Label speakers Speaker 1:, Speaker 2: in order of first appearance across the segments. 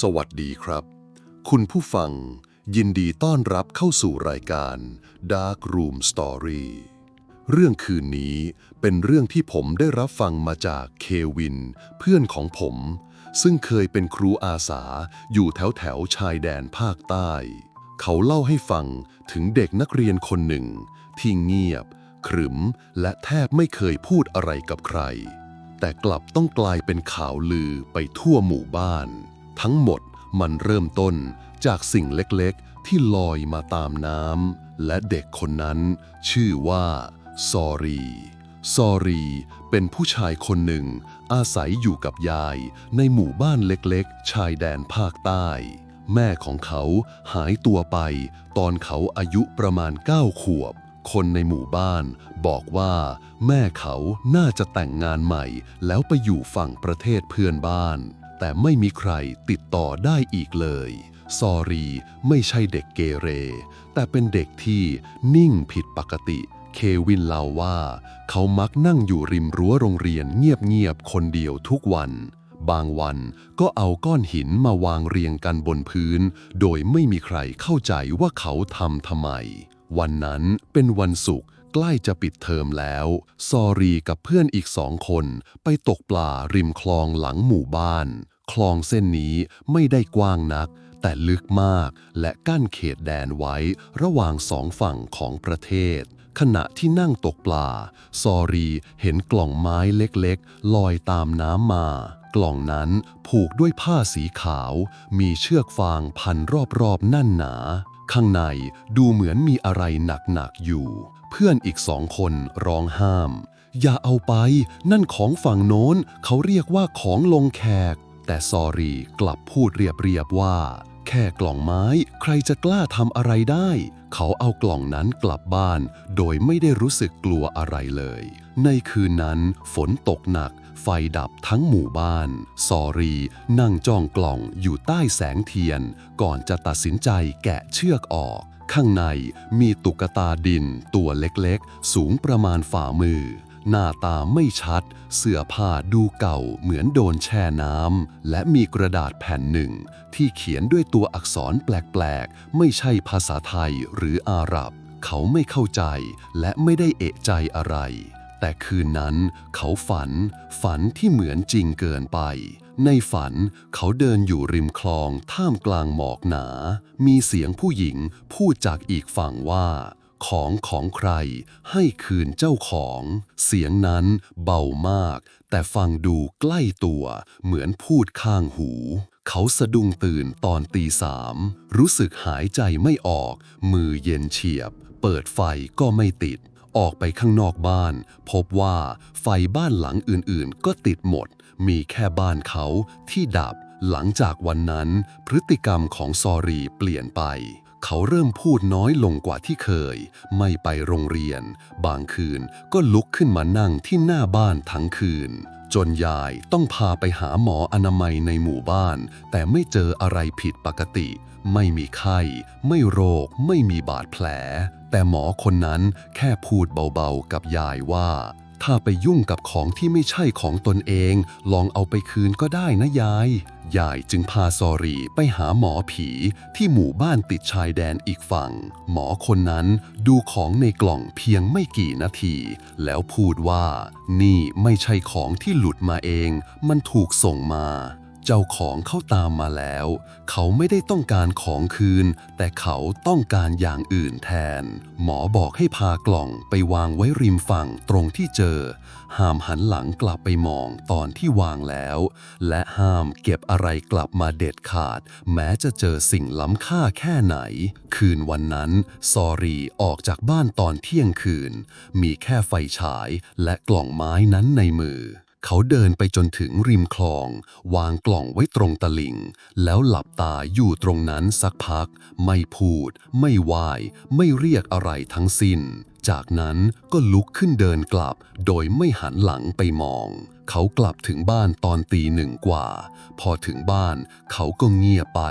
Speaker 1: สวัสดีครับ คุณผู้ฟังยินดีต้อนรับเข้าสู่รายการ Dark Room Story เรื่องคืนนี้เป็นเรื่องที่ผมได้รับฟังมาจากเควิน เพื่อนของผม ซึ่งเคยเป็นครูอาสาอยู่แถวแถวชายแดนภาคใต้ เขาเล่าให้ฟังถึงเด็กนักเรียนคนหนึ่ง ที่เงียบ ขรึม และแทบไม่เคยพูดอะไรกับใคร แต่กลับต้องกลายเป็นข่าวลือไปทั่วหมู่บ้าน ทั้งหมดมันเริ่มต้นจากสิ่งเล็กๆ ที่ลอยมาตามน้ำและเด็กคนนั้น ชื่อว่าซอรีซอรีเป็นผู้ชายคนหนึ่ง อาศัยอยู่กับยาย ในหมู่บ้านเล็กๆ ชายแดนภาคใต้ แม่ของเขาหายตัวไป ตอนเขาอายุประมาณ 9 ขวบ คนในหมู่บ้านบอกว่า แม่เขาน่าจะแต่งงานใหม่ แล้วไปอยู่ฝั่งประเทศเพื่อนบ้าน แต่ไม่มีใครติดต่อได้อีกเลย ซอรีไม่ใช่เด็กเกเร แต่เป็นเด็กที่นิ่งผิดปกติ เควินเล่าว่า เขามักนั่งอยู่ริมรั้วโรงเรียนเงียบๆคนเดียวทุกวัน บางวันก็เอาก้อนหินมาวางเรียงกันบนพื้น โดยไม่มีใครเข้าใจว่าเขาทำทำไม วันนั้นเป็นวันศุกร์ใกล้จะปิดเทอมแล้ว ซอรีกับเพื่อนอีกสองคน ไปตกปลาริมคลองหลังหมู่บ้าน คลองเส้นนี้ไม่ได้กว้างนัก แต่ลึกมากและกั้นเขตแดนไว้ระหว่างสองฝั่งของประเทศ ขณะที่นั่งตกปลา ซอรีเห็นกล่องไม้เล็กๆ ลอยตามน้ำมา กล่องนั้นผูกด้วยผ้าสีขาว มีเชือกฟางพันรอบๆแนั่นหนา ข้างในดูเหมือนมีอะไรหนักๆอยู่ เพื่อนอีกสองคนร้องห้ามอย่าเอาไป นั่นของฝั่งโน้น เขาเรียกว่าของลงแขก แต่ซอรีกลับพูดเรียบๆว่า แค่กล่องไม้ใครจะกล้าทำอะไรได้ เขาเอากล่องนั้นกลับบ้าน โดยไม่ได้รู้สึกกลัวอะไรเลย ในคืนนั้นฝนตกหนัก ไฟดับทั้งหมู่บ้าน ซอรีนั่งจ้องกล่องอยู่ใต้แสงเทียน ก่อนจะตัดสินใจแกะเชือกออก ข้างในมีตุ๊กตาดินตัวเล็กๆ สูงประมาณฝ่ามือ หน้าตาไม่ชัด เสื้อผ้าดูเก่าเหมือนโดนแช่น้ำ และมีกระดาษแผ่นหนึ่ง ที่เขียนด้วยตัวอักษรแปลกๆ ไม่ใช่ภาษาไทยหรืออาหรับ เขาไม่เข้าใจและไม่ได้เอะใจอะไร แต่คืนนั้นเขาฝัน ฝันที่เหมือนจริงเกินไปในฝันเขาเดินอยู่ริมคลองท่ามกลางหมอกหนา มีเสียงผู้หญิงพูดจากอีกฝั่งว่า ของของใคร ให้คืนเจ้าของ เสียงนั้นเบามาก แต่ฟังดูใกล้ตัว เหมือนพูดข้างหู เขาสะดุ้งตื่นตอนตีสามรู้สึกหายใจไม่ออก มือเย็นเฉียบ เปิดไฟก็ไม่ติด ออกไปข้างนอกบ้าน พบว่าไฟบ้านหลังอื่นๆ ก็ติดหมด มีแค่บ้านเขาที่ดับ หลังจากวันนั้น พฤติกรรมของซอรีเปลี่ยนไป เขาเริ่มพูดน้อยลงกว่าที่เคย ไม่ไปโรงเรียน บางคืนก็ลุกขึ้นมานั่งที่หน้าบ้านทั้งคืน จนยายต้องพาไปหาหมออนามัยในหมู่บ้าน แต่ไม่เจออะไรผิดปกติ ไม่มีไข้ ไม่โรค ไม่มีบาดแผล แต่หมอคนนั้นแค่พูดเบาๆกับยายว่า ถ้าไปยุ่งกับของที่ไม่ใช่ของตนเอง ลองเอาไปคืนก็ได้นะยาย ยายจึงพาซอรีไปหาหมอผีที่หมู่บ้านติดชายแดนอีกฝั่ง หมอคนนั้นดูของในกล่องเพียงไม่กี่นาที แล้วพูดว่า นี่ไม่ใช่ของที่หลุดมาเอง มันถูกส่งมา เจ้าของเข้าตามมาแล้ว เขาไม่ได้ต้องการของคืน แต่เขาต้องการอย่างอื่นแทน หมอบอกให้พากล่องไปวางไว้ริมฝั่งตรงที่เจอ ห้ามหันหลังกลับไปมองตอนที่วางแล้ว และห้ามเก็บอะไรกลับมาเด็ดขาด แม้จะเจอสิ่งล้ำค่าแค่ไหน คืนวันนั้น ซอรีออกจากบ้านตอนเที่ยงคืน มีแค่ไฟฉายและกล่องไม้นั้นในมือ เขาเดินไปจนถึงริมคลอง วางกล่องไว้ตรงตลิ่ง แล้วหลับตาอยู่ตรงนั้นสักพัก ไม่พูด ไม่ไหวไม่เรียกอะไรทั้งสิ้น จากนั้นก็ลุกขึ้นเดินกลับ โดยไม่หันหลังไปมอง เขากลับถึงบ้านตอนตีหนึ่งกว่า พอถึงบ้านเขาก็เงียบไป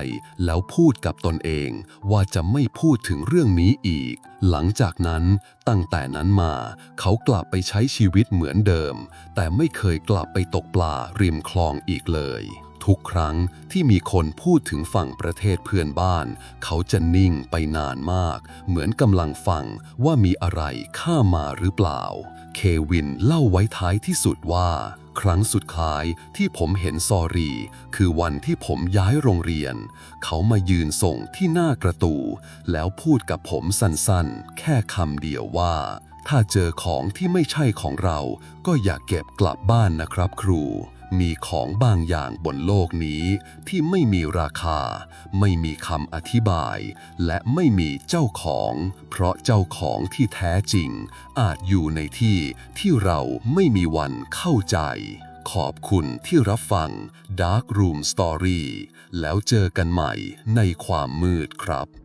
Speaker 1: แล้วพูดกับตนเองว่าจะไม่พูดถึงเรื่องนี้อีก หลังจากนั้นตั้งแต่นั้นมา เขากลับไปใช้ชีวิตเหมือนเดิม แต่ไม่เคยกลับไปตกปลาริมคลองอีกเลย
Speaker 2: ทุกครั้งที่มีคนพูดถึงฝั่งประเทศเพื่อนบ้าน เขาจะนิ่งไปนานมาก เหมือนกำลังฟังว่ามีอะไรข้ามาหรือเปล่า เควินเล่าไว้ท้ายที่สุดว่าครั้งสุดท้ายที่ผมเห็นซอรี คือวันที่ผมย้ายโรงเรียน เขามายืนส่งที่หน้ากระตู แล้วพูดกับผมสั้นๆ แค่คำเดียวว่า ถ้าเจอของที่ไม่ใช่ของเรา ก็อย่าเก็บกลับบ้านนะครับครู มีของบางอย่างบนโลกนี้ที่ไม่มีราคา ไม่มีคำอธิบาย และไม่มีเจ้าของ เพราะเจ้าของที่แท้จริง อาจอยู่ในที่ที่เราไม่มีวันเข้าใจ ขอบคุณที่รับฟัง Dark Room Story แล้วเจอกันใหม่ในความมืดครับ